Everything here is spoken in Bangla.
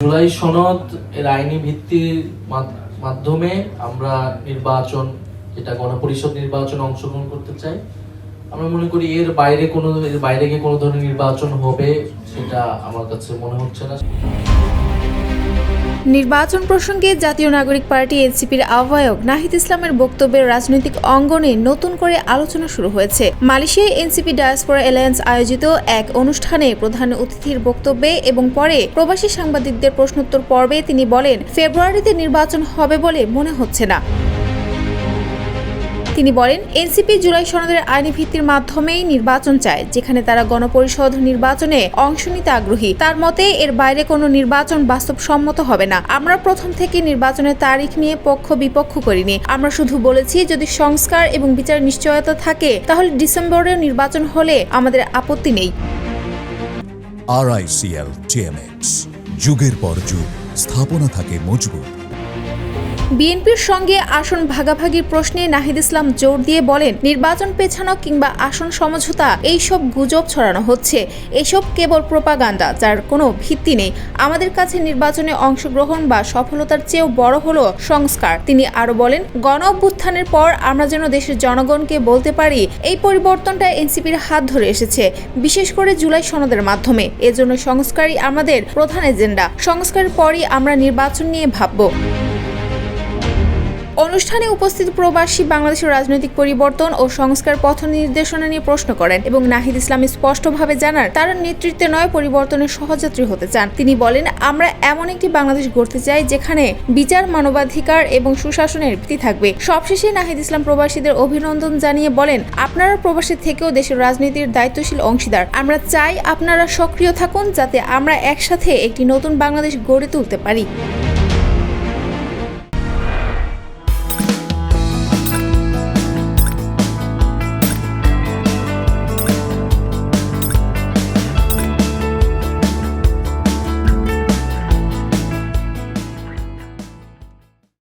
জুলাই সনদ এর আইনি ভিত্তির মাধ- মাধ্যমে আমরা নির্বাচন এটা গণপরিষদ নির্বাচনে অংশগ্রহণ করতে চাই আমরা মনে করি এর বাইরে কোনো, এর বাইরে গিয়ে কোনো ধরনের নির্বাচন হবে, সেটা আমার কাছে মনে হচ্ছে না। নির্বাচন প্রসঙ্গে জাতীয় নাগরিক পার্টি এনসিপির আহ্বায়ক নাহিদ ইসলামের বক্তব্যের রাজনৈতিক অঙ্গনে নতুন করে আলোচনা শুরু হয়েছে। মালয়েশিয়ায় এনসিপি ডায়াসপোরা অ্যালায়েন্স আয়োজিত এক অনুষ্ঠানে প্রধান অতিথির বক্তব্যে এবং পরে প্রবাসী সাংবাদিকদের প্রশ্নোত্তর পর্বে তিনি বলেন, ফেব্রুয়ারিতে নির্বাচন হবে বলে মনে হচ্ছে না। তিনি বলেন, এনসিপি জুলাই সনদের আইনি ভিত্তির মাধ্যমেই নির্বাচন চায়, যেখানে তারা গণপরিষদ নির্বাচনে অংশ নিতে আগ্রহী। তার মতে, এর বাইরে কোনো নির্বাচন বাস্তবসম্মত হবে না। আমরা প্রথম থেকে নির্বাচনের তারিখ নিয়ে পক্ষ বিপক্ষ করিনি। আমরা শুধু বলেছি, যদি সংস্কার এবং বিচার নিশ্চয়তা থাকে, তাহলে ডিসেম্বরেও নির্বাচন হলে আমাদের আপত্তি নেই। আরআইসিএল যুগের পর যুগ, স্থাপনা থাকে মজবুত। বিএনপির সঙ্গে আসন ভাগাভাগির প্রশ্নে নাহিদ ইসলাম জোর দিয়ে বলেন, নির্বাচন পেছানো কিংবা আসন সমঝোতা, এইসব গুজব ছড়ানো হচ্ছে। এসব কেবল প্রোপাগান্ডা, যার কোনো ভিত্তি নেই। আমাদের কাছে নির্বাচনে অংশগ্রহণ বা সফলতার চেয়েও বড় হলো সংস্কার। তিনি আরও বলেন গণ অভ্যুত্থানের পর আমরা যেন দেশের জনগণকে বলতে পারি, এই পরিবর্তনটা এনসিপির হাত ধরে এসেছে, বিশেষ করে জুলাই সনদের মাধ্যমে। এজন্য সংস্কারই আমাদের প্রধান এজেন্ডা। সংস্কারের পরই আমরা নির্বাচন নিয়ে ভাবব। অনুষ্ঠানে উপস্থিত প্রবাসী বাংলাদেশের রাজনৈতিক পরিবর্তন ও সংস্কার পথ নির্দেশনা নিয়ে প্রশ্ন করেন এবং নাহিদ ইসলাম স্পষ্টভাবে জানান, তারা নেতৃত্বে নয়, পরিবর্তনের সহযাত্রী হতে চান। তিনি বলেন, আমরা এমন একটি বাংলাদেশ গড়তে চাই যেখানে বিচার, মানবাধিকার এবং সুশাসনের ভিত্তি থাকবে। সবশেষে নাহিদ ইসলাম প্রবাসীদের অভিনন্দন জানিয়ে বলেন, আপনারা প্রবাসী থেকেও দেশের রাজনীতির দায়িত্বশীল অংশীদার। আমরা চাই আপনারা সক্রিয় থাকুন যাতে আমরা একসাথে একটি নতুন বাংলাদেশ গড়ে তুলতে পারি।